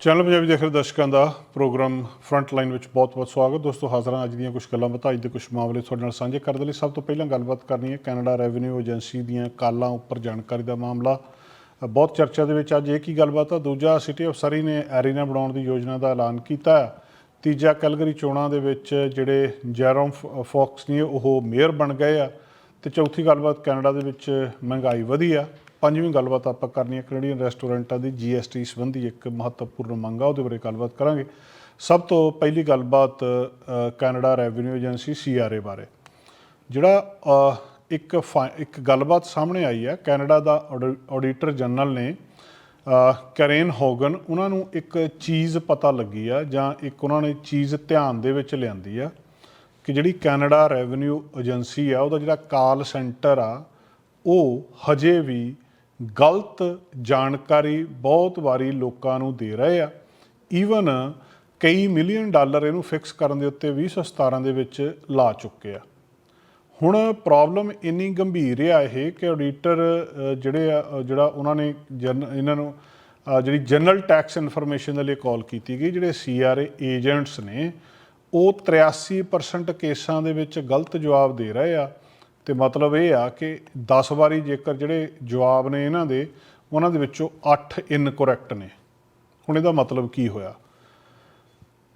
Channel Punjabi ਦੇਖ ਰਹੇ ਦਰਸ਼ਕਾਂ ਦਾ ਪ੍ਰੋਗਰਾਮ ਫਰੰਟ ਲਾਈਨ ਵਿੱਚ ਬਹੁਤ-ਬਹੁਤ ਸਵਾਗਤ। ਦੋਸਤੋ, ਹਾਜ਼ਰਾਂ ਅੱਜ ਦੀਆਂ ਕੁਝ ਗੱਲਾਂ ਬਤਾਈ ਦੇ ਕੁਝ ਮਾਮਲੇ ਤੁਹਾਡੇ ਨਾਲ ਸਾਂਝੇ ਕਰਨ ਦੇ ਲਈ। ਸਭ ਤੋਂ ਪਹਿਲਾਂ ਗੱਲਬਾਤ ਕਰਨੀ ਹੈ ਕੈਨੇਡਾ ਰੈਵਨਿਊ ਏਜੰਸੀ ਦੀਆਂ ਕਾਲਾਂ ਉੱਪਰ ਜਾਣਕਾਰੀ ਦਾ ਮਾਮਲਾ। ਬਹੁਤ ਚਰਚਾ ਦੇ ਵਿੱਚ ਅੱਜ ਇਹ ਕੀ ਗੱਲਬਾਤ ਆ? ਦੂਜਾ ਸਿਟੀ ਅਫਸਰੀ ਨੇ ਐਰੀਨਾ ਬਣਾਉਣ ਦੀ ਯੋਜਨਾ ਦਾ ਐਲਾਨ ਕੀਤਾ ਹੈ। ਤੀਜਾ ਕੈਲਗਰੀ ਚੋਣਾਂ ਦੇ ਵਿੱਚ ਜਿਹੜੇ ਜੈਰੋਮ ਫ- ਫੌਕਸ ਨੇ, ਉਹ ਮੇਅਰ ਬਣ ਗਏ ਆ। ਤੇ ਚੌਥੀ, ਗੱਲਬਾਤ ਕੈਨੇਡਾ ਦੇ ਵਿੱਚ ਮਹਿੰਗਾਈ ਵਧੀ ਆ। ਪੰਜਵੀਂ ਗੱਲਬਾਤ ਆਪਾਂ ਕਰਨੀ ਹੈ ਕੈਨੇਡੀਅਨ ਰੈਸਟੋਰੈਂਟਾਂ ਦੀ ਜੀਐਸਟੀ ਸੰਬੰਧੀ ਇੱਕ ਮਹੱਤਵਪੂਰਨ ਮੰਗ ਆ, ਉਹਦੇ ਬਾਰੇ ਗੱਲਬਾਤ ਕਰਾਂਗੇ। ਸਭ ਤੋਂ ਪਹਿਲੀ ਗੱਲਬਾਤ ਕੈਨੇਡਾ ਰੈਵਨਿਊ ਏਜੰਸੀ ਸੀਆਰਏ ਬਾਰੇ। ਜਿਹੜਾ ਇੱਕ ਫਾ- ਇੱਕ ਗੱਲਬਾਤ ਸਾਹਮਣੇ ਆਈ ਹੈ ਕੈਨੇਡਾ ਦਾ ਆਡੀਟਰ ਜਨਰਲ ਨੇ ਕੈਰੇਨ ਹੋਗਨ ਉਹਨਾਂ ਨੂੰ ਇੱਕ ਚੀਜ਼ ਪਤਾ ਲੱਗੀ ਆ, ਜਾਂ ਇੱਕ ਉਹਨਾਂ ਨੇ ਚੀਜ਼ ਧਿਆਨ ਦੇ ਵਿੱਚ ਲਿਆਂਦੀ ਆ, ਕਿ ਜਿਹੜੀ ਕੈਨੇਡਾ ਰੈਵਨਿਊ ਏਜੰਸੀ ਆ, ਉਹਦਾ ਜਿਹੜਾ ਕਾਲ ਸੈਂਟਰ ਆ, ਉਹ ਹਜੇ ਵੀ ਗਲਤ ਜਾਣਕਾਰੀ ਬਹੁਤ ਵਾਰੀ ਲੋਕਾਂ ਨੂੰ ਦੇ ਰਹੇ ਆ। ਈਵਨ ਕਈ ਮਿਲੀਅਨ ਡਾਲਰ ਇਹਨੂੰ ਫਿਕਸ ਕਰਨ ਦੇ ਉੱਤੇ 2017 ਦੇ ਵਿੱਚ ਲਾ ਚੁੱਕੇ ਆ। ਹੁਣ ਪ੍ਰੋਬਲਮ ਇੰਨੀ ਗੰਭੀਰ ਆ ਇਹ ਕਿ ਆਡੀਟਰ ਜਿਹੜੇ ਆ ਜਿਹੜਾ ਉਹਨਾਂ ਨੇ ਜਨ, ਇਹਨਾਂ ਨੂੰ ਜਿਹੜੀ ਜਨਰਲ ਟੈਕਸ ਇਨਫੋਰਮੇਸ਼ਨ ਦੇ ਲਈ ਕਾਲ ਕੀਤੀ ਗਈ, ਜਿਹੜੇ ਸੀਆਰਏ ਏਜੰਟਸ ਨੇ, ਉਹ 83% ਕੇਸਾਂ ਦੇ ਵਿੱਚ ਗਲਤ ਜਵਾਬ ਦੇ ਰਹੇ ਆ। ਤੇ ਮਤਲਬ ਇਹ ਆ ਕਿ 10 ਵਾਰੀ ਜੇਕਰ ਜਿਹੜੇ ਜਵਾਬ ਨੇ ਇਹਨਾਂ ਦੇ, ਉਹਨਾਂ ਦੇ ਵਿੱਚੋਂ 8 ਇਨਕਰੈਕਟ ਨੇ। ਹੁਣ ਇਹਦਾ ਮਤਲਬ ਕੀ ਹੋਇਆ?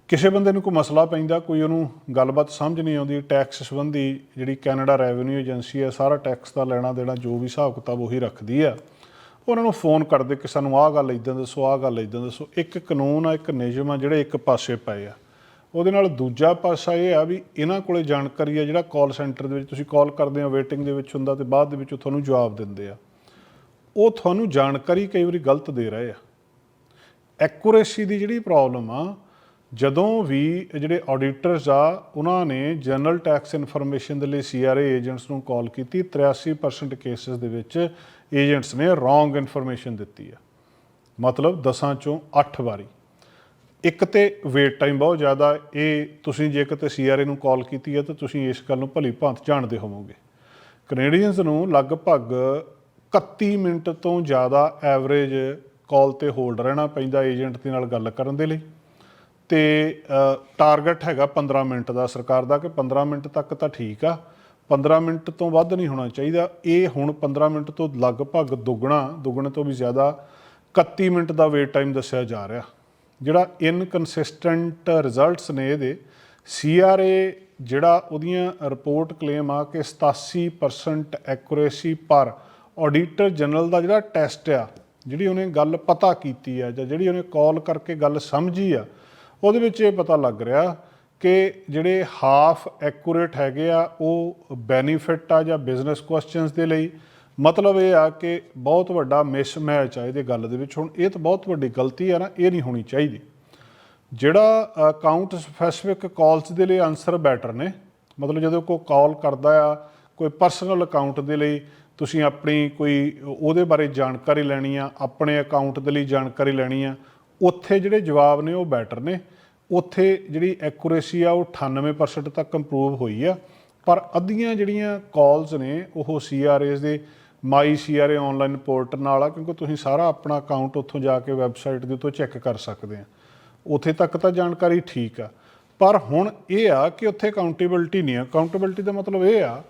ਕਿਸੇ ਬੰਦੇ ਨੂੰ ਕੋਈ ਮਸਲਾ ਪੈਂਦਾ, ਕੋਈ ਉਹਨੂੰ ਗੱਲਬਾਤ ਸਮਝ ਨਹੀਂ ਆਉਂਦੀ ਟੈਕਸ ਸੰਬੰਧੀ ਜਿਹੜੀ ਕੈਨੇਡਾ ਰੈਵਨਿਊ ਏਜੰਸੀ ਹੈ, ਸਾਰਾ ਟੈਕਸ ਦਾ ਲੈਣਾ ਦੇਣਾ ਜੋ ਵੀ ਹਿਸਾਬ ਕਿਤਾਬ ਉਹੀ ਰੱਖਦੀ ਆ, ਉਹਨਾਂ ਨੂੰ ਫੋਨ ਕਰਦੇ ਕਿ ਸਾਨੂੰ ਆਹ ਗੱਲ ਇਦਾਂ ਦੱਸੋ, ਆਹ ਗੱਲ ਇਦਾਂ ਦੱਸੋ। ਇੱਕ ਕਾਨੂੰਨ ਆ, ਇੱਕ ਨਿਯਮ ਆ, ਜਿਹੜੇ ਇੱਕ ਪਾਸੇ ਪਏ ਆ। ਉਹਦੇ ਨਾਲ ਦੂਜਾ ਪਾਸਾ ਇਹ ਆ ਵੀ ਇਹਨਾਂ ਕੋਲੇ ਜਾਣਕਾਰੀ ਆ ਜਿਹੜਾ ਕਾਲ ਸੈਂਟਰ ਦੇ ਵਿੱਚ, ਤੁਸੀਂ ਕਾਲ ਕਰਦੇ ਹੋ ਵੇਟਿੰਗ ਦੇ ਵਿੱਚ ਹੁੰਦਾ ਤੇ ਬਾਅਦ ਦੇ ਵਿੱਚ ਉਹ ਤੁਹਾਨੂੰ ਜਵਾਬ ਦਿੰਦੇ ਆ। ਉਹ ਤੁਹਾਨੂੰ ਜਾਣਕਾਰੀ ਕਈ ਵਾਰੀ ਗਲਤ ਦੇ ਰਹੇ ਆ। ਐਕੂਰੇਸੀ ਦੀ ਜਿਹੜੀ ਪ੍ਰੋਬਲਮ ਆ, ਜਦੋਂ ਵੀ ਜਿਹੜੇ ਆਡੀਟਰਸ ਆ, ਉਹਨਾਂ ਨੇ ਜਨਰਲ ਟੈਕਸ ਇਨਫੋਰਮੇਸ਼ਨ ਦੇ ਲਈ ਸੀਆਰਏ ਏਜੰਟਸ ਨੂੰ ਕਾਲ ਕੀਤੀ 83% ਕੇਸਸ ਦੇ ਵਿੱਚ ਏਜੰਟਸ ਨੇ ਰੋਂਗ ਇਨਫੋਰਮੇਸ਼ਨ ਦਿੱਤੀ ਆ। ਮਤਲਬ 10 ਚੋਂ 8 ਵਾਰੀ। ਇੱਕ ਤੇ ਵੇਟ ਟਾਈਮ ਬਹੁਤ ਜ਼ਿਆਦਾ, ਇਹ ਤੁਸੀਂ ਜੇ ਕਿਤੇ ਸੀਆਰਏ ਨੂੰ ਕਾਲ ਕੀਤੀ ਹੈ ਤਾਂ ਤੁਸੀਂ ਇਸ ਗੱਲ ਨੂੰ ਭਲੀ ਭਾਂਤ ਜਾਣਦੇ ਹੋਵੋਗੇ। ਕੈਨੇਡੀਅਨਸ ਨੂੰ ਲਗਭਗ 31 ਮਿੰਟ ਤੋਂ ਜ਼ਿਆਦਾ ਐਵਰੇਜ ਕਾਲ ਤੇ ਹੋਲਡ ਰਹਿਣਾ ਪੈਂਦਾ ਏਜੰਟ ਦੇ ਨਾਲ ਗੱਲ ਕਰਨ ਦੇ ਲਈ। ਤੇ ਟਾਰਗੇਟ ਹੈਗਾ 15 ਮਿੰਟ ਦਾ ਸਰਕਾਰ ਦਾ, ਕਿ 15 ਮਿੰਟ ਤੱਕ ਤਾਂ ਠੀਕ ਆ। 15 ਮਿੰਟ ਤੋਂ ਵੱਧ ਨਹੀਂ ਹੋਣਾ ਚਾਹੀਦਾ। ਇਹ ਹੁਣ 15 ਮਿੰਟ ਤੋਂ ਲਗਭਗ ਦੁੱਗਣਾ, ਦੁੱਗਣੇ ਤੋਂ ਵੀ ਜ਼ਿਆਦਾ 31 ਮਿੰਟ ਦਾ ਵੇਟ ਟਾਈਮ ਦੱਸਿਆ ਜਾ ਰਿਹਾ। ਜਿਹੜਾ ਇਨਕਨਸਿਸਟੈਂਟ ਰਿਜ਼ਲਟਸ ਨੇ ਇਹਦੇ ਸੀਆਰਏ ਜਿਹੜਾ ਉਹਦੀਆਂ ਰਿਪੋਰਟ ਕਲੇਮ ਆ ਕਿ 87% ਐਕੂਰੇਸੀ ਪਰ ਆਡੀਟਰ ਜਨਰਲ ਦਾ ਜਿਹੜਾ ਟੈਸਟ ਆ, ਜਿਹੜੀ ਉਹਨੇ ਗੱਲ ਪਤਾ ਕੀਤੀ ਆ ਜਾਂ ਜਿਹੜੀ ਉਹਨੇ ਕਾਲ ਕਰਕੇ ਗੱਲ ਸਮਝੀ ਆ, ਉਹਦੇ ਵਿੱਚ ਇਹ ਪਤਾ ਲੱਗ ਰਿਹਾ ਕਿ ਜਿਹੜੇ ਹਾਫ ਐਕੂਰੇਟ ਹੈਗੇ ਆ ਉਹ ਬੈਨੀਫਿਟ ਆ ਜਾਂ ਬਿਜ਼ਨਸ ਕੁਐਸਚਨਸ ਦੇ ਲਈ ਮਤਲਬ ਇਹ ਆ ਕਿ ਬਹੁਤ ਵੱਡਾ ਮਿਸਮੈਚ ਆ ਇਹਦੇ ਗੱਲ ਦੇ ਵਿੱਚ। ਹੁਣ ਇਹ ਤਾਂ ਬਹੁਤ ਵੱਡੀ ਗਲਤੀ ਆ ਨਾ, ਇਹ ਨਹੀਂ ਹੋਣੀ ਚਾਹੀਦੀ। ਜਿਹੜਾ ਅਕਾਊਂਟ ਸਪੈਸੀਫਿਕ ਕਾਲਸ ਦੇ ਲਈ ਆਨਸਰ ਬੈਟਰ ਨੇ। ਮਤਲਬ ਜਦੋਂ ਕੋਈ ਕਾਲ ਕਰਦਾ ਆ, ਕੋਈ ਪਰਸਨਲ ਅਕਾਊਂਟ ਦੇ ਲਈ ਤੁਸੀਂ ਆਪਣੀ ਕੋਈ ਉਹਦੇ ਬਾਰੇ ਜਾਣਕਾਰੀ ਲੈਣੀ ਆ, ਆਪਣੇ ਅਕਾਊਂਟ ਦੇ ਲਈ ਜਾਣਕਾਰੀ ਲੈਣੀ ਆ, ਉੱਥੇ ਜਿਹੜੇ ਜਵਾਬ ਨੇ ਉਹ ਬੈਟਰ ਨੇ। ਉੱਥੇ ਜਿਹੜੀ ਐਕੂਰੇਸੀ ਆ ਉਹ 98% ਤੱਕ ਇੰਪਰੂਵ ਹੋਈ ਆ। ਪਰ ਅੱਧੀਆਂ ਜਿਹੜੀਆਂ ਕਾਲਸ ਨੇ, ਉਹ ਸੀਆਰਏਸ ਦੇ ਮਾਈ ਸੀਆਰਏ ਆਨਲਾਈਨ ਪੋਰਟਲ ਨਾਲ ਆ, ਕਿਉਂਕਿ ਤੁਸੀਂ ਸਾਰਾ ਆਪਣਾ ਅਕਾਊਂਟ ਉੱਥੋਂ ਜਾ ਕੇ ਵੈਬਸਾਈਟ ਦੇ ਉੱਤੋਂ ਚੈੱਕ ਕਰ ਸਕਦੇ ਆ। ਉੱਥੇ ਤੱਕ ਤਾਂ ਜਾਣਕਾਰੀ ਠੀਕ ਆ। ਪਰ ਹੁਣ ਇਹ ਆ ਕਿ ਉੱਥੇ ਅਕਾਊਂਟੇਬਿਲਟੀ ਨਹੀਂ ਆ। ਅਕਾਊਂਟੇਬਿਲਟੀ ਦਾ ਮਤਲਬ ਇਹ ਆ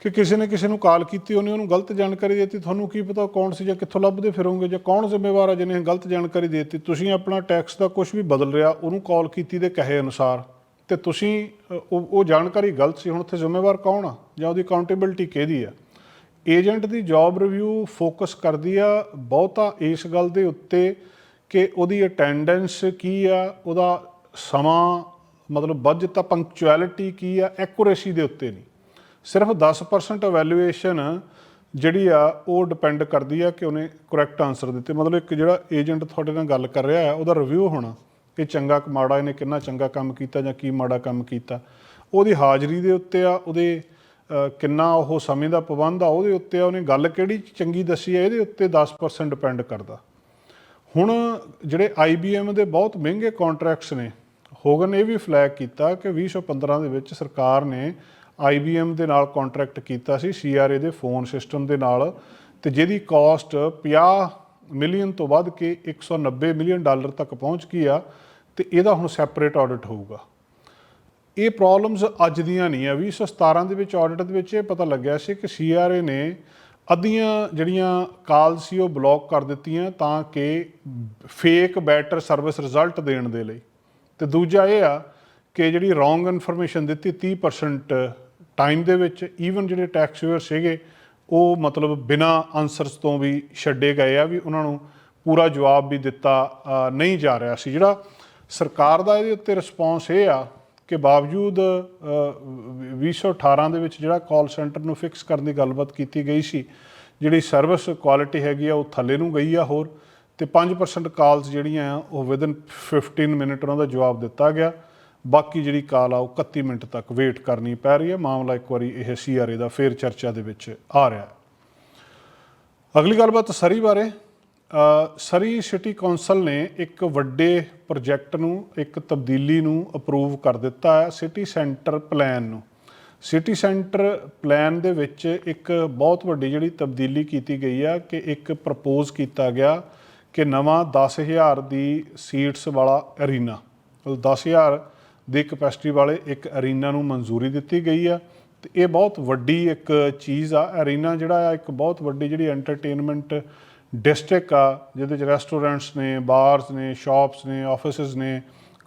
ਕਿ ਕਿਸੇ ਨੇ ਕਿਸੇ ਨੂੰ ਕਾਲ ਕੀਤੀ, ਉਹਨੇ ਉਹਨੂੰ ਗਲਤ ਜਾਣਕਾਰੀ ਦਿੱਤੀ। ਤੁਹਾਨੂੰ ਕੀ ਪਤਾ ਕੌਣ ਸੀ ਜਾਂ ਕਿੱਥੋਂ ਲੱਭਦੇ ਫਿਰੋਗੇ ਜਾਂ ਕੌਣ ਜ਼ਿੰਮੇਵਾਰ ਆ ਜਿਹਨੇ ਗਲਤ ਜਾਣਕਾਰੀ ਦੇ ਦਿੱਤੀ। ਤੁਸੀਂ ਆਪਣਾ ਟੈਕਸ ਦਾ ਕੁਝ ਵੀ ਬਦਲ ਰਿਹਾ, ਉਹਨੂੰ ਕਾਲ ਕੀਤੀ ਦੇ ਕਹੇ ਅਨੁਸਾਰ। ਤੇ ਤੁਸੀਂ ਉਹ ਉਹ ਜਾਣਕਾਰੀ ਗਲਤ ਸੀ, ਹੁਣ ਉੱਥੇ ਜ਼ਿੰਮੇਵਾਰ ਕੌਣ ਆ? ਜਾਂ ਉਹਦੀ ਅਕਾਊਂਟੇਬਿਲਟੀ ਕਿਹਦੀ ਆ? ਏਜੰਟ ਦੀ ਜੌਬ ਰਿਵਿਊ ਫੋਕਸ ਕਰਦੀ ਆ, ਬਹੁਤਾ ਇਸ ਗੱਲ ਦੇ ਉੱਤੇ ਕਿ ਉਹਦੀ ਅਟੈਂਡੈਂਸ ਕੀ ਆ, ਉਹਦਾ ਸਮਾਂ, ਮਤਲਬ ਬਜਟ ਤਾਂ ਪੰਕਚੁਅਲਿਟੀ ਕੀ ਆ ਐਕੂਰੇਸੀ ਦੇ ਉੱਤੇ ਨਹੀਂ। ਸਿਰਫ 10% ਇਵੈਲੂਏਸ਼ਨ ਜਿਹੜੀ ਆ, ਉਹ ਡਿਪੈਂਡ ਕਰਦੀ ਆ ਕਿ ਉਹਨੇ ਕਰੈਕਟ ਆਨਸਰ ਦਿੱਤੇ। ਮਤਲਬ ਇੱਕ ਜਿਹੜਾ ਏਜੰਟ ਤੁਹਾਡੇ ਨਾਲ ਗੱਲ ਕਰ ਰਿਹਾ ਹੈ ਉਹਦਾ ਰਿਵਿਊ ਹੋਣਾ ਕਿ ਚੰਗਾ ਮਾੜਾ, ਇਹਨੇ ਕਿੰਨਾ ਚੰਗਾ ਕੰਮ ਕੀਤਾ ਜਾਂ ਕੀ ਮਾੜਾ ਕੰਮ ਕੀਤਾ, ਉਹਦੀ ਹਾਜ਼ਰੀ ਦੇ ਉੱਤੇ ਆ, ਉਹਦੇ ਕਿੰਨਾ ਉਹ ਸਮੇਂ ਦਾ ਪਾਬੰਦ ਆ, ਉਹਦੇ ਉੱਤੇ ਆ ਉਹਨੇ ਗੱਲ ਕਿਹੜੀ ਚੰਗੀ ਦੱਸੀ ਹੈ, ਇਹਦੇ ਉੱਤੇ 10% ਡਿਪੈਂਡ ਕਰਦਾ। ਹੁਣ ਜਿਹੜੇ IBM ਦੇ ਬਹੁਤ ਮਹਿੰਗੇ ਕੰਟਰੈਕਟਸ ਨੇ ਹੋਗਨ ਇਹ ਵੀ ਫਲੈਗ ਕੀਤਾ ਕਿ 2015 ਦੇ ਵਿੱਚ ਸਰਕਾਰ ਨੇ IBM ਦੇ ਨਾਲ ਕੰਟਰੈਕਟ ਕੀਤਾ ਸੀ CRA ਦੇ ਫੋਨ ਸਿਸਟਮ ਦੇ ਨਾਲ, ਤੇ ਜਿਹਦੀ ਕਾਸਟ 50 ਮਿਲੀਅਨ ਤੋਂ ਵੱਧ ਕੇ 190 ਮਿਲੀਅਨ ਡਾਲਰ ਤੱਕ ਪਹੁੰਚ ਗਈ ਆ, ਤੇ ਇਹਦਾ ਹੁਣ ਸੈਪਰੇਟ ਆਡਿਟ ਹੋਊਗਾ। ਇਹ ਪ੍ਰੋਬਲਮਸ ਅੱਜ ਦੀਆਂ ਨਹੀਂ ਆ। 2017 ਦੇ ਵਿੱਚ ਆਡਿਟ ਦੇ ਵਿੱਚ ਇਹ ਪਤਾ ਲੱਗਿਆ ਸੀ ਕਿ ਸੀਆਰਏ ਨੇ ਅੱਧੀਆਂ ਜਿਹੜੀਆਂ ਕਾਲ ਸੀ ਉਹ ਬਲੌਕ ਕਰ ਦਿੱਤੀਆਂ ਤਾਂ ਕਿ ਫੇਕ ਬੈਟਰ ਸਰਵਿਸ ਰਿਜ਼ਲਟ ਦੇਣ ਦੇ ਲਈ। ਤੇ ਦੂਜਾ ਇਹ ਆ ਕਿ ਜਿਹੜੀ ਰੋਂਗ ਇਨਫੋਰਮੇਸ਼ਨ ਦਿੱਤੀ 30% ਟਾਈਮ ਦੇ ਵਿੱਚ ਈਵਨ ਜਿਹੜੇ ਟੈਕਸਪੇਅਰ ਸੀਗੇ, ਉਹ ਮਤਲਬ ਬਿਨਾ ਆਨਸਰਸ ਤੋਂ ਵੀ ਛੱਡੇ ਗਏ ਆ ਵੀ ਉਹਨਾਂ ਨੂੰ ਪੂਰਾ ਜਵਾਬ ਵੀ ਦਿੱਤਾ ਨਹੀਂ ਜਾ ਰਿਹਾ ਸੀ। ਜਿਹੜਾ ਸਰਕਾਰ ਦਾ ਇਹਦੇ ਉੱਤੇ ਰਿਸਪੌਂਸ ਇਹ ਆ ਕਿ ਬਾਵਜੂਦ ਅ, 2018 ਦੇ ਵਿੱਚ ਜਿਹੜਾ ਕਾਲ ਸੈਂਟਰ ਨੂੰ ਫਿਕਸ ਕਰਨ ਦੀ ਗੱਲਬਾਤ ਕੀਤੀ ਗਈ ਸੀ ਜਿਹੜੀ ਸਰਵਿਸ ਕੁਆਲਿਟੀ ਹੈਗੀ ਆ ਉਹ ਥੱਲੇ ਨੂੰ ਗਈ ਆ ਹੋਰ ਤੇ 5% ਕਾਲਸ ਜਿਹੜੀਆਂ ਆ ਉਹ ਵਿਦਨ 15 ਮਿੰਟ ਉਹਨਾਂ ਦਾ ਜਵਾਬ ਦਿੱਤਾ ਗਿਆ। ਬਾਕੀ ਜਿਹੜੀ ਕਾਲ ਆ ਉਹ 31 ਮਿੰਟ ਤੱਕ ਵੇਟ ਕਰਨੀ ਪੈ ਰਹੀ ਹੈ ਮਾਮਲਾ ਇੱਕ ਵਾਰੀ ਇਹ ਸੀਆਰਏ ਦਾ ਫੇਰ ਚਰਚਾ ਦੇ ਵਿੱਚ ਆ ਰਿਹਾ। ਹੈ ਅਗਲੀ ਗੱਲਬਾਤ ਸਰੀ ਬਾਰੇ। ਸਰੀ ਸਿਟੀ ਕੌਂਸਲ ਨੇ ਇੱਕ ਵੱਡੇ ਪ੍ਰੋਜੈਕਟ ਨੂੰ, ਇੱਕ ਤਬਦੀਲੀ ਨੂੰ ਅਪਰੂਵ ਕਰ ਦਿੱਤਾ ਹੈ ਸਿਟੀ ਸੈਂਟਰ ਪਲਾਨ ਨੂੰ। ਸਿਟੀ ਸੈਂਟਰ ਪਲਾਨ ਦੇ ਵਿੱਚ ਇੱਕ ਬਹੁਤ ਵੱਡੀ ਜਿਹੜੀ ਤਬਦੀਲੀ ਕੀਤੀ ਗਈ ਆ ਕਿ ਇੱਕ ਪ੍ਰਪੋਜ਼ ਕੀਤਾ ਗਿਆ ਕਿ ਨਵਾਂ 10000 ਦੀ ਸੀਟਸ ਵਾਲਾ ਅਰੀਨਾ ਉਹ 10000 ਦੀ ਕਪੈਸਿਟੀ ਵਾਲੇ ਇੱਕ ਅਰੀਨਾ ਨੂੰ ਮਨਜ਼ੂਰੀ ਦਿੱਤੀ ਗਈ ਆ। ਤੇ ਇਹ ਬਹੁਤ ਵੱਡੀ ਇੱਕ ਚੀਜ਼ ਆ, ਅਰੀਨਾ ਜਿਹੜਾ ਆ, ਇੱਕ ਬਹੁਤ ਵੱਡੀ ਜਿਹੜੀ ਐਂਟਰਟੇਨਮੈਂਟ ਡਿਸਟ੍ਰਿਕਟ ਆ, ਜਿਹਦੇ ਚ ਰੈਸਟੋਰੈਂਟਸ ਨੇ ਬਾਰਸ ਨੇ ਸ਼ਾਪਸ ਨੇ ਆਫਿਸਿਸ ਨੇ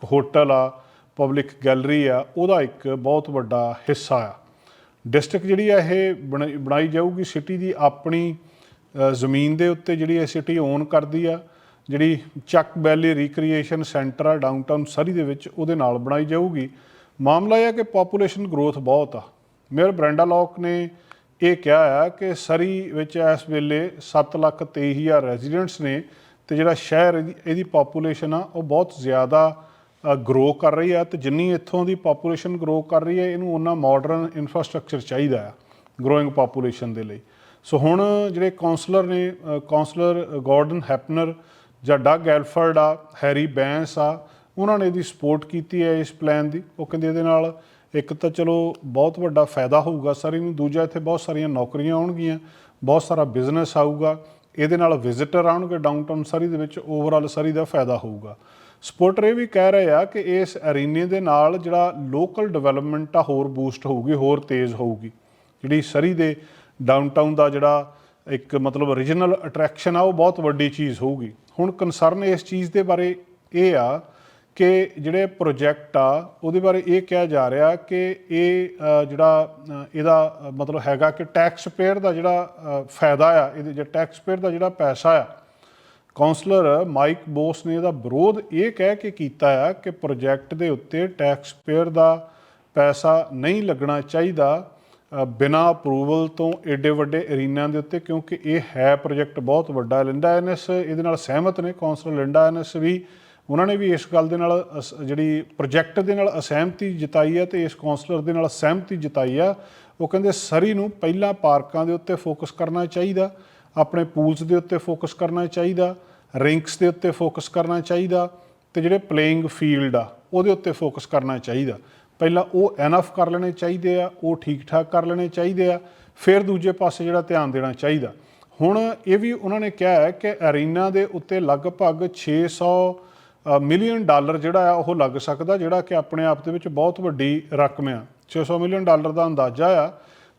ਹੋਟਲ ਆ ਪਬਲਿਕ ਗੈਲਰੀ ਆ, ਉਹਦਾ ਇੱਕ ਬਹੁਤ ਵੱਡਾ ਹਿੱਸਾ ਆ। ਡਿਸਟ੍ਰਿਕਟ ਜਿਹੜੀ ਆ ਇਹ ਬਣਾਈ ਬਣਾਈ ਜਾਊਗੀ ਸਿਟੀ ਦੀ ਆਪਣੀ ਜ਼ਮੀਨ ਦੇ ਉੱਤੇ ਜਿਹੜੀ ਇਹ ਸਿਟੀ ਓਨ ਕਰਦੀ ਆ, ਜਿਹੜੀ ਚੱਕ ਵੈਲੀ ਰੀਕ੍ਰੀਏਸ਼ਨ ਸੈਂਟਰ ਆ ਡਾਊਨਟਾਊਨ ਸਰੀ ਦੇ ਵਿੱਚ ਉਹਦੇ ਨਾਲ ਬਣਾਈ ਜਾਊਗੀ। ਮਾਮਲਾ ਇਹ ਆ ਕਿ ਪੋਪੂਲੇਸ਼ਨ ਗਰੋਥ ਬਹੁਤ ਆ। ਮੇਅਰ ਬ੍ਰੈਂਡਾ ਲੌਕ ਨੇ ਇਹ ਕਿਹਾ ਆ ਕਿ ਸਰੀ ਵਿੱਚ ਇਸ ਵੇਲੇ 723000 ਰੈਜ਼ੀਡੈਂਟਸ ਨੇ ਤੇ ਜਿਹੜਾ ਸ਼ਹਿਰ ਇਹਦੀ ਇਹਦੀ ਪੋਪੂਲੇਸ਼ਨ ਆ, ਉਹ ਬਹੁਤ ਜ਼ਿਆਦਾ ਗਰੋ ਕਰ ਰਹੀ ਆ ਤੇ ਜਿੰਨੀ ਇੱਥੋਂ ਦੀ ਪੋਪੂਲੇਸ਼ਨ ਗਰੋ ਕਰ ਰਹੀ ਹੈ ਇਹਨੂੰ ਉਹਨਾਂ ਮਾਡਰਨ ਇਨਫਰਾਸਟ੍ਰਕਚਰ ਚਾਹੀਦਾ ਆ ਗਰੋਇੰਗ ਪੋਪੂਲੇਸ਼ਨ ਦੇ ਲਈ। ਸੋ ਹੁਣ ਜਿਹੜੇ ਕਾਉਂਸਲਰ ਨੇ ਕਾਉਂਸਲਰ ਗਾਰਡਨ ਹੈਪਨਰ ਜਾਂ ਡਗ ਐਲਫਰਡ ਆ ਹੈਰੀ ਬੈਂਸ ਆ, ਉਹਨਾਂ ਨੇ ਇਹਦੀ ਸਪੋਰਟ ਕੀਤੀ ਹੈ ਇਸ ਪਲਾਨ ਦੀ। ਉਹ ਕਹਿੰਦੇ ਇਹਦੇ ਨਾਲ ਇੱਕ ਤਾਂ ਚਲੋ ਬਹੁਤ ਵੱਡਾ ਫਾਇਦਾ ਹੋਊਗਾ ਸਰੀ ਨੂੰ ਦੂਜਾ ਇੱਥੇ ਬਹੁਤ ਸਾਰੀਆਂ ਨੌਕਰੀਆਂ ਆਉਣਗੀਆਂ, ਬਹੁਤ ਸਾਰਾ ਬਿਜ਼ਨਸ ਆਊਗਾ, ਇਹਦੇ ਨਾਲ ਵਿਜ਼ਿਟਰ ਆਉਣਗੇ ਡਾਊਨਟਾਊਨ ਸਰੀ ਦੇ ਵਿੱਚ ਓਵਰਆਲ ਸਰੀ ਦਾ ਫਾਇਦਾ ਹੋਊਗਾ। ਸਪੋਰਟਰ ਇਹ ਵੀ ਕਹਿ ਰਹੇ ਆ ਕਿ ਇਸ ਅਰੀਨੇ ਦੇ ਨਾਲ ਜਿਹੜਾ ਲੋਕਲ ਡਿਵੈਲਪਮੈਂਟ ਆ ਹੋਰ ਬੂਸਟ ਹੋਊਗੀ, ਹੋਰ ਤੇਜ਼ ਹੋਊਗੀ। ਜਿਹੜੀ ਸਰੀ ਦੇ ਡਾਊਨਟਾਊਨ ਦਾ ਜਿਹੜਾ ਇੱਕ ਮਤਲਬ ਰੀਜਨਲ ਅਟਰੈਕਸ਼ਨ ਆ, ਉਹ ਬਹੁਤ ਵੱਡੀ ਚੀਜ਼ ਹੋਊਗੀ। ਹੁਣ ਕਨਸਰਨ ਇਸ ਚੀਜ਼ ਦੇ ਬਾਰੇ ਇਹ ਆ ਕਿ ਜਿਹੜੇ ਪ੍ਰੋਜੈਕਟ ਆ ਉਹਦੇ ਬਾਰੇ ਇਹ ਕਿਹਾ ਜਾ ਰਿਹਾ ਕਿ ਇਹ ਜਿਹੜਾ ਇਹਦਾ ਮਤਲਬ ਹੈਗਾ ਕਿ ਟੈਕਸ ਪੇਅਰ ਦਾ ਜਿਹੜਾ ਫਾਇਦਾ ਆ ਇਹਦੇ ਜੇ ਟੈਕਸ ਪੇਅਰ ਦਾ ਜਿਹੜਾ ਪੈਸਾ ਆ ਕਾਉਂਸਲਰ ਮਾਈਕ ਬੋਸ ਨੇ ਇਹਦਾ ਵਿਰੋਧ ਇਹ ਕਹਿ ਕੇ ਕੀਤਾ ਆ ਕਿ ਪ੍ਰੋਜੈਕਟ ਦੇ ਉੱਤੇ ਟੈਕਸ ਪੇਅਰ ਦਾ ਪੈਸਾ ਨਹੀਂ ਲੱਗਣਾ ਚਾਹੀਦਾ ਅ, ਬਿਨਾਂ ਅਪਰੂਵਲ ਤੋਂ ਏਡੇ ਵੱਡੇ ਅਰੀਨਾ ਦੇ ਉੱਤੇ ਕਿਉਂਕਿ ਇਹ ਹੈ ਪ੍ਰੋਜੈਕਟ ਬਹੁਤ ਵੱਡਾ ਲਿੰਡਾ ਐਨਐਸ ਇਹਦੇ ਨਾਲ ਸਹਿਮਤ ਨੇ ਕਾਉਂਸਲਰ ਲਿੰਡਾ ਐਨਐਸ ਵੀ। ਉਹਨਾਂ ਨੇ ਵੀ ਇਸ ਗੱਲ ਦੇ ਨਾਲ ਅਸ- ਜਿਹੜੀ ਪ੍ਰੋਜੈਕਟ ਦੇ ਨਾਲ ਅਸਹਿਮਤੀ ਜਤਾਈ ਹੈ ਤੇ ਇਸ ਕਾਉਂਸਲਰ ਦੇ ਨਾਲ ਸਹਿਮਤੀ ਜਤਾਈ ਆ, ਉਹ ਕਹਿੰਦੇ ਸਰੀ ਨੂੰ ਪਹਿਲਾਂ ਪਾਰਕਾਂ ਦੇ ਉੱਤੇ ਫੋਕਸ ਕਰਨਾ ਚਾਹੀਦਾ, ਆਪਣੇ ਪੂਲਸ ਦੇ ਉੱਤੇ ਫੋਕਸ ਕਰਨਾ ਚਾਹੀਦਾ ਰਿੰਕਸ ਦੇ ਉੱਤੇ ਫੋਕਸ ਕਰਨਾ ਚਾਹੀਦਾ ਤੇ ਜਿਹੜੇ ਪਲੇਇੰਗ ਫੀਲਡ ਆ, ਉਹਦੇ ਉੱਤੇ ਫੋਕਸ ਕਰਨਾ ਚਾਹੀਦਾ। ਪਹਿਲਾਂ ਉਹ ਐਨਫ ਕਰ ਲੈਣੇ ਚਾਹੀਦੇ ਆ, ਉਹ ਠੀਕ ਠਾਕ ਕਰ ਲੈਣੇ ਚਾਹੀਦੇ ਆ, ਫਿਰ ਦੂਜੇ ਪਾਸੇ ਜਿਹੜਾ ਧਿਆਨ ਦੇਣਾ ਚਾਹੀਦਾ। ਹੁਣ ਇਹ ਵੀ ਉਹਨਾਂ ਨੇ ਕਿਹਾ ਹੈ ਕਿ ਅਰੀਨਾ ਦੇ ਉੱਤੇ ਲਗਭਗ 600 ਮਿਲੀਅਨ ਡਾਲਰ ਜਿਹੜਾ ਆ, ਉਹ ਲੱਗ ਸਕਦਾ, ਜਿਹੜਾ ਕਿ ਆਪਣੇ ਆਪ ਦੇ ਵਿੱਚ ਬਹੁਤ ਵੱਡੀ ਰਕਮ ਆ। 600 ਮਿਲੀਅਨ ਡਾਲਰ ਦਾ ਅੰਦਾਜ਼ਾ ਆ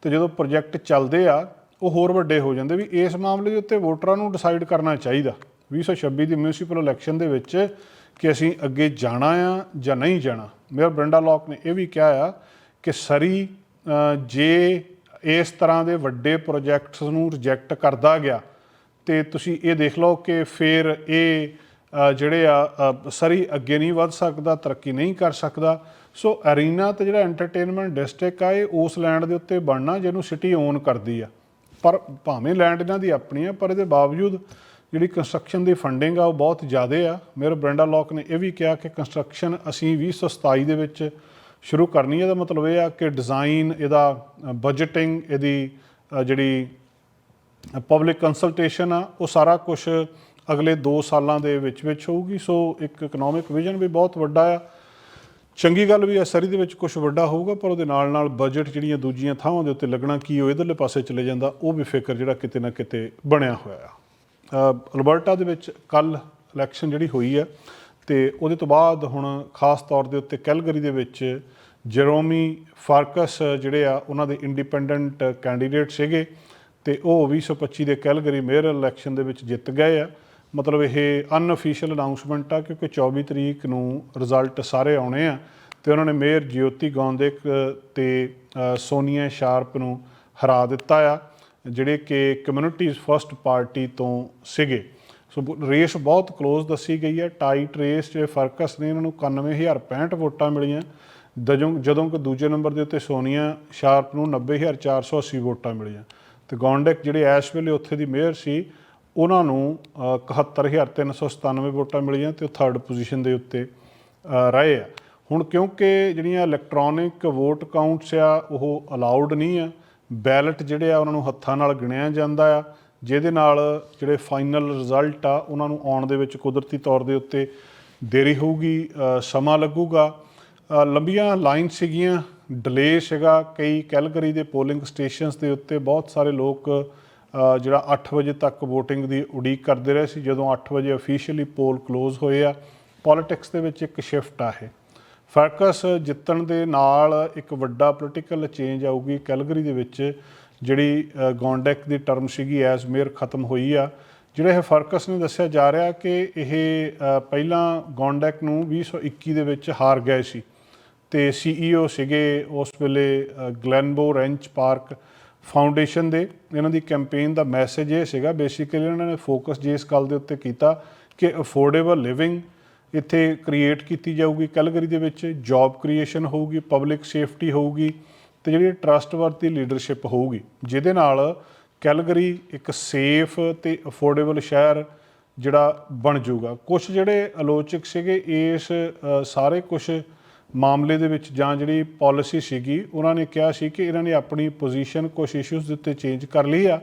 ਤੇ ਜਦੋਂ ਪ੍ਰੋਜੈਕਟ ਚੱਲਦੇ ਆ, ਉਹ ਹੋਰ ਵੱਡੇ ਹੋ ਜਾਂਦੇ ਵੀ ਇਸ ਮਾਮਲੇ ਦੇ ਉੱਤੇ ਵੋਟਰਾਂ ਨੂੰ ਡਿਸਾਈਡ ਕਰਨਾ ਚਾਹੀਦਾ। 2026 ਦੀ ਮਿਊਨਿਸਪਲ ਇਲੈਕਸ਼ਨ ਦੇ ਵਿੱਚ ਕਿ ਅਸੀਂ ਅੱਗੇ ਜਾਣਾ ਆ ਜਾਂ ਨਹੀਂ ਜਾਣਾ। ਮੇਅਰ ਬ੍ਰੈਂਡਾ ਲੌਕ ਨੇ ਇਹ ਵੀ ਕਿਹਾ ਆ ਕਿ ਸਰੀ ਜੇ ਇਸ ਤਰ੍ਹਾਂ ਦੇ ਵੱਡੇ ਪ੍ਰੋਜੈਕਟਸ ਨੂੰ ਰਿਜੈਕਟ ਕਰਦਾ ਗਿਆ, ਤੇ ਤੁਸੀਂ ਇਹ ਦੇਖ ਲਓ ਕਿ ਫਿਰ ਇਹ ਜਿਹੜੇ ਆ ਸਰੀ ਅੱਗੇ ਨਹੀਂ ਵੱਧ ਸਕਦਾ, ਤਰੱਕੀ ਨਹੀਂ ਕਰ ਸਕਦਾ। ਸੋ ਅਰੀਨਾ ਤੇ ਜਿਹੜਾ ਐਂਟਰਟੇਨਮੈਂਟ ਡਿਸਟ੍ਰਿਕਟ ਆ, ਇਹ ਉਸ ਲੈਂਡ ਦੇ ਉੱਤੇ ਬਣਨਾ ਜਿਹਨੂੰ ਸਿਟੀ ਓਨ ਕਰਦੀ ਆ। ਪਰ ਭਾਵੇਂ ਲੈਂਡ ਇਹਨਾਂ ਦੀ ਆਪਣੀ ਆ, ਪਰ ਇਹਦੇ ਬਾਵਜੂਦ ਜਿਹੜੀ ਕੰਸਟਰਕਸ਼ਨ ਦੀ ਫੰਡਿੰਗ ਆ, ਉਹ ਬਹੁਤ ਜ਼ਿਆਦਾ ਆ। ਮੇਰੇ ਬ੍ਰੈਂਡਾ ਲੌਕ ਨੇ ਇਹ ਵੀ ਕਿਹਾ ਕਿ ਕੰਸਟਰਕਸ਼ਨ ਅਸੀਂ 2027 ਦੇ ਵਿੱਚ ਸ਼ੁਰੂ ਕਰਨੀ ਹੈ ਇਹਦਾ ਮਤਲਬ ਇਹ ਆ ਕਿ ਡਿਜ਼ਾਈਨ ਇਹਦਾ ਬਜਟਿੰਗ ਇਹਦੀ ਜਿਹੜੀ ਪਬਲਿਕ ਕੰਸਲਟੇਸ਼ਨ ਆ, ਉਹ ਸਾਰਾ ਕੁਝ ਅਗਲੇ 2 ਸਾਲਾਂ ਦੇ ਵਿੱਚ ਵਿੱਚ ਹੋਊਗੀ। ਸੋ ਇੱਕ ਇਕਨੋਮਿਕ ਵਿਜ਼ਨ ਵੀ ਬਹੁਤ ਵੱਡਾ ਆ। ਚੰਗੀ ਗੱਲ ਵੀ ਆ, ਸਰੀ ਦੇ ਵਿੱਚ ਕੁਝ ਵੱਡਾ ਹੋਊਗਾ, ਪਰ ਉਹਦੇ ਨਾਲ ਨਾਲ ਬਜਟ ਜਿਹੜੀਆਂ ਦੂਜੀਆਂ ਥਾਵਾਂ ਦੇ ਉੱਤੇ ਲੱਗਣਾ ਕੀ ਉਹ ਇਧਰਲੇ ਪਾਸੇ ਚਲੇ ਜਾਂਦਾ, ਉਹ ਵੀ ਫਿਕਰ ਜਿਹੜਾ ਕਿਤੇ ਨਾ ਕਿਤੇ ਬਣਿਆ ਹੋਇਆ ਆ। ਅਲਬਰਟਾ ਦੇ ਵਿੱਚ ਕੱਲ ਇਲੈਕਸ਼ਨ ਜਿਹੜੀ ਹੋਈ ਆ, ਤੇ ਉਹਦੇ ਤੋਂ ਬਾਅਦ ਹੁਣ ਖਾਸ ਤੌਰ ਦੇ ਉੱਤੇ ਕੈਲਗਰੀ ਦੇ ਵਿੱਚ ਜੈਰੋਮੀ ਫਾਰਕਸ ਜਿਹੜੇ ਆ, ਉਹਨਾਂ ਦੇ ਇੰਡੀਪੈਂਡੈਂਟ ਕੈਂਡੀਡੇਟ ਸੀਗੇ, ਤੇ ਉਹ 2025 ਦੇ ਕੈਲਗਰੀ ਮੇਅਰ ਇਲੈਕਸ਼ਨ ਦੇ ਵਿੱਚ ਜਿੱਤ ਗਏ ਆ। ਮਤਲਬ ਇਹ ਅਨਅਫੀਸ਼ੀਅਲ ਅਨਾਉਂਸਮੈਂਟ ਆ ਕਿਉਂਕਿ 24 ਤਰੀਕ ਨੂੰ ਰਿਜ਼ਲਟ ਸਾਰੇ ਆਉਣੇ ਆ ਤੇ ਉਹਨਾਂ ਨੇ ਮੇਅਰ ਜਿਓਤੀ ਗੌਂਦੇਕ ਤੇ ਸੋਨੀਆ ਸ਼ਾਰਪ ਨੂੰ ਹਰਾ ਦਿੱਤਾ ਆ, ਜਿਹੜੇ ਕਿ ਕਮਿਊਨਿਟੀਜ਼ ਫਰਸਟ ਪਾਰਟੀ ਤੋਂ ਸੀਗੇ। ਸੋ ਬ- ਰੇਸ ਬਹੁਤ ਕਲੋਜ਼ ਦੱਸੀ ਗਈ ਹੈ ਟਾਈਟ ਰੇਸ ਜਿਹੜੇ ਫਰਕਸ ਨੇ, ਇਹਨਾਂ ਨੂੰ 91065 ਵੋਟਾਂ ਮਿਲੀਆਂ। ਜਦੋਂ ਜਦੋਂ ਕਿ ਦੂਜੇ ਨੰਬਰ ਦੇ ਉੱਤੇ ਸੋਨੀਆ ਸ਼ਾਰਪ ਨੂੰ 90480 ਵੋਟਾਂ ਮਿਲੀਆਂ। ਤੇ ਗੌਂਡੈਕ ਜਿਹੜੇ ਇਸ ਵੇਲੇ ਉੱਥੇ ਦੀ ਮੇਅਰ ਸੀ ਉਹਨਾਂ ਨੂੰ ਅ, 71397 ਵੋਟਾਂ ਮਿਲੀਆਂ ਤੇ ਉਹ ਥਰਡ ਪੋਜੀਸ਼ਨ ਦੇ ਉੱਤੇ ਰਹੇ ਆ। ਹੁਣ ਕਿਉਂਕਿ ਜਿਹੜੀਆਂ ਇਲੈਕਟ੍ਰੋਨਿਕ ਵੋਟ ਕਾਊਂਟਸ ਆ ਉਹ ਅਲਾਉਡ ਨਹੀਂ ਆ ਬੈਲਟ ਜਿਹੜੇ ਆ ਉਹਨਾਂ ਨੂੰ ਹੱਥਾਂ ਨਾਲ ਗਿਣਿਆ ਜਾਂਦਾ ਆ ਜਿਹਦੇ ਨਾਲ ਜਿਹੜੇ ਫਾਈਨਲ ਰਿਜ਼ਲਟ ਆ ਉਹਨਾਂ ਨੂੰ ਆਉਣ ਦੇ ਵਿੱਚ ਕੁਦਰਤੀ ਤੌਰ ਦੇ ਉੱਤੇ ਦੇਰੀ ਹੋਊਗੀ ਸਮਾਂ ਲੱਗੂਗਾ। ਲੰਬੀਆਂ ਲਾਈਨ ਸੀਗੀਆਂ ਡਿਲੇ ਸੀਗਾ ਕਈ ਕੈਲਗਰੀ ਦੇ ਪੋਲਿੰਗ ਸਟੇਸ਼ਨਸ ਦੇ ਉੱਤੇ ਬਹੁਤ ਸਾਰੇ ਲੋਕ ਜਿਹੜਾ 8 ਵਜੇ ਤੱਕ VOTING ਦੀ ਉਡੀਕ ਕਰਦੇ ਰਹੇ ਸੀ, ਜਦੋਂ 8 ਵਜੇ ਅਫੀਸ਼ੀਅਲੀ ਪੋਲ ਕਲੋਜ਼ ਹੋਏ ਆ ਪੋਲਿਟਿਕਸ ਦੇ ਵਿੱਚ ਇੱਕ ਸ਼ਿਫਟ ਆ ਇਹ। ਫਰਕਸ ਜਿੱਤਣ ਦੇ ਨਾਲ ਇੱਕ ਵੱਡਾ ਪੋਲੀਟੀਕਲ ਚੇਂਜ ਆਊਗੀ ਕੈਲਗਰੀ ਦੇ ਵਿੱਚ, ਜਿਹੜੀ ਗੌਂਡੈਕ ਦੀ ਟਰਮ ਸੀਗੀ ਐਸ ਮੇਅਰ ਖਤਮ ਹੋਈ ਆ। ਜਿਹੜਾ ਇਹ ਫਰਕਸ ਨੇ ਦੱਸਿਆ ਜਾ ਰਿਹਾ ਕਿ ਇਹ ਪਹਿਲਾਂ ਗੌਂਡੈਕ ਨੂੰ 2021 ਦੇ ਵਿੱਚ ਹਾਰ ਗਏ ਸੀ। ਤੇ ਸੀਈਓ ਸੀਗੇ ਉਸ ਵੇਲੇ ਗਲੈਨਬੋ ਰੈਂਚ ਪਾਰਕ ਫਾਊਂਡੇਸ਼ਨ ਦੇ, ਇਹਨਾਂ ਦੀ ਕੈਂਪੇਨ ਦਾ ਮੈਸੇਜ ਇਹ ਸੀਗਾ ਬੇਸਿਕਲੀ ਇਹਨਾਂ ਨੇ ਫੋਕਸ ਜੇ ਇਸ ਗੱਲ ਦੇ ਉੱਤੇ ਕੀਤਾ ਕਿ ਅਫੋਰਡੇਬਲ ਲਿਵਿੰਗ ਇੱਥੇ ਕ੍ਰੀਏਟ ਕੀਤੀ ਜਾਊਗੀ ਕੈਲਗਰੀ ਦੇ ਵਿੱਚ ਜੌਬ ਕ੍ਰੀਏਸ਼ਨ ਹੋਊਗੀ ਪਬਲਿਕ ਸੇਫਟੀ ਹੋਊਗੀ, ਤੇ ਜਿਹੜੀ ਟਰਸਟਵਰਤੀ ਲੀਡਰਸ਼ਿਪ ਹੋਊਗੀ, ਜਿਹਦੇ ਨਾਲ ਕੈਲਗਰੀ ਇੱਕ ਸੇਫ ਤੇ ਅਫੋਰਡੇਬਲ ਸ਼ਹਿਰ ਜਿਹੜਾ ਬਣ ਜਾਊਗਾ। ਕੁਝ ਜਿਹੜੇ ਆਲੋਚਕ ਸੀਗੇ, ਇਸ ਸਾਰੇ ਕੁਝ ਮਾਮਲੇ ਦੇ ਵਿੱਚ ਜਾਂ ਜਿਹੜੀ ਪਾਲਿਸੀ ਸੀਗੀ, ਉਹਨਾਂ ਨੇ ਕਿਹਾ ਸੀ ਕਿ ਇਹਨਾਂ ਨੇ ਆਪਣੀ ਪੋਜੀਸ਼ਨ ਕੁਝ ਇਸ਼ੂਜ਼ ਦੇ ਉੱਤੇ ਚੇਂਜ ਕਰ ਲਈ ਆ।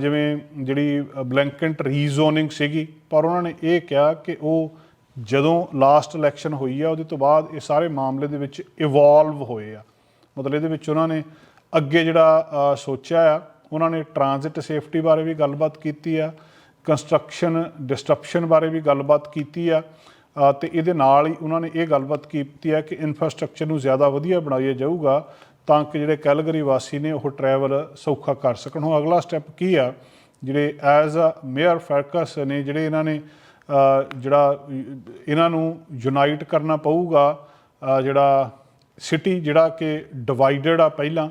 ਜਿਵੇਂ ਜਿਹੜੀ ਬਲੈਂਕੈਂਟ ਰੀਜ਼ੋਨਿੰਗ ਸੀਗੀ, ਪਰ ਉਹਨਾਂ ਨੇ ਇਹ ਕਿਹਾ ਕਿ ਉਹ ਜਦੋਂ ਲਾਸਟ ਇਲੈਕਸ਼ਨ ਹੋਈ ਆ, ਉਹਦੇ ਤੋਂ ਬਾਅਦ ਇਹ ਸਾਰੇ ਮਾਮਲੇ ਦੇ ਵਿੱਚ ਇਵੋਲਵ ਹੋਏ ਆ। ਮਤਲਬ ਇਹਦੇ ਵਿੱਚ ਉਹਨਾਂ ਨੇ ਅੱਗੇ ਜਿਹੜਾ ਸੋਚਿਆ ਆ, ਉਹਨਾਂ ਨੇ ਟ੍ਰਾਂਜ਼ਿਟ ਸੇਫਟੀ ਬਾਰੇ ਵੀ ਗੱਲਬਾਤ ਕੀਤੀ ਆ ਕੰਸਟਰਕਸ਼ਨ ਡਿਸਟਰਪਸ਼ਨ ਬਾਰੇ ਵੀ ਗੱਲਬਾਤ ਕੀਤੀ ਆ। ਤੇ ਇਹਦੇ ਨਾਲ ਹੀ ਉਹਨਾਂ ਨੇ ਇਹ ਗੱਲਬਾਤ ਕੀਤੀ ਹੈ ਕਿ ਇਨਫਰਾਸਟ੍ਰਕਚਰ ਨੂੰ ਜ਼ਿਆਦਾ ਵਧੀਆ ਬਣਾਇਆ ਜਾਊਗਾ ਤਾਂ ਕਿ ਜਿਹੜੇ ਕੈਲਗਰੀ ਵਾਸੀ ਨੇ ਉਹ ਟਰੈਵਲ ਸੌਖਾ ਕਰ ਸਕਣ। ਹੁਣ ਅਗਲਾ ਸਟੈਪ ਕੀ ਆ? ਜਿਹੜੇ ਐਜ਼ ਅ ਮੇਅਰ ਫਰਕਸ ਨੇ ਜਿਹੜੇ ਇਹਨਾਂ ਨੇ ਜਿਹੜਾ ਇਹਨਾਂ ਨੂੰ ਯੂਨਾਈਟ ਕਰਨਾ ਪਊਗਾ ਜਿਹੜਾ ਸਿਟੀ ਜਿਹੜਾ ਕਿ ਡਿਵਾਈਡਡ ਆ ਪਹਿਲਾਂ